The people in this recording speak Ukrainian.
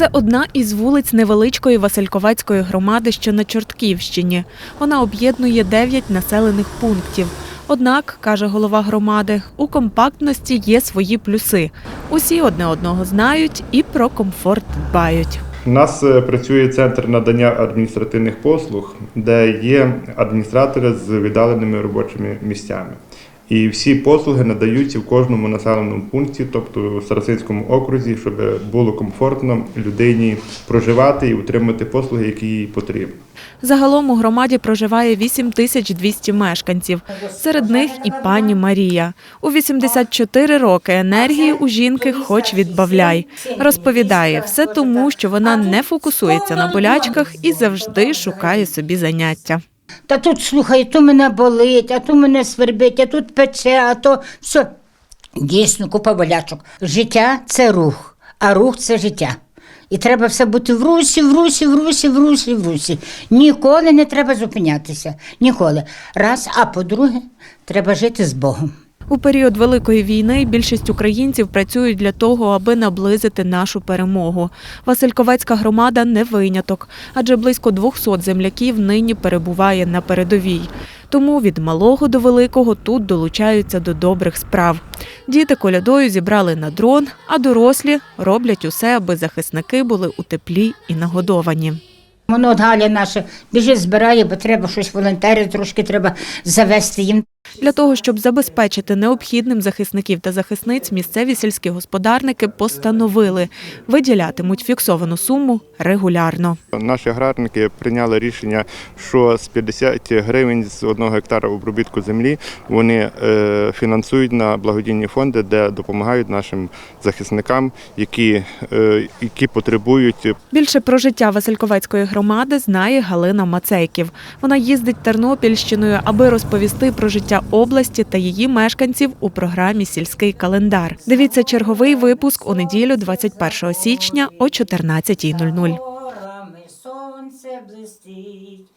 Це одна із вулиць невеличкої Васильковецької громади, що на Чортківщині. Вона об'єднує дев'ять населених пунктів. Однак, каже голова громади, у компактності є свої плюси. Усі одне одного знають і про комфорт дбають. У нас е, працює центр надання адміністративних послуг, де є адміністратори з віддаленими робочими місцями. І всі послуги надаються в кожному населеному пункті, тобто в Старосинському окрузі, щоб було комфортно людині проживати і отримати послуги, які їй потрібні. Загалом у громаді проживає 8200 мешканців. Серед них і пані Марія. У 84 роки енергії у жінки хоч відбавляй. Розповідає, все тому, що вона не фокусується на болячках і завжди шукає собі заняття. Та тут, слухай, то мене болить, а то мене свербить, а тут пече, а то все. Дійсно, купа болячок. Життя це рух, а рух це життя. І треба все бути в русі, в русі, в русі, в русі, в русі. Ніколи не треба зупинятися. Ніколи. Раз, а по-друге, треба жити з Богом. У період Великої війни більшість українців працюють для того, аби наблизити нашу перемогу. Васильковецька громада не виняток, адже близько 200 земляків нині перебуває на передовій. Тому від малого до великого тут долучаються до добрих справ. Діти колядою зібрали на дрон, а дорослі роблять усе, аби захисники були у теплі і нагодовані. Воно от наша біжить, збирає, бо треба щось волонтери, трошки треба завести їм. Для того, щоб забезпечити необхідним захисників та захисниць, місцеві сільські господарники постановили виділятимуть фіксовану суму регулярно. Наші аграрники прийняли рішення, що з 50 гривень з одного гектара обробітку землі вони е, фінансують на благодійні фонди, де допомагають нашим захисникам, які, е, які потребують Більше про життя Васильковецької громади знає Галина Мацейків. Вона їздить Тернопільщиною, аби розповісти про життя області та її мешканців у програмі Сільський календар. Дивіться черговий випуск у неділю, 21 січня о 14.00. Сонце блистить.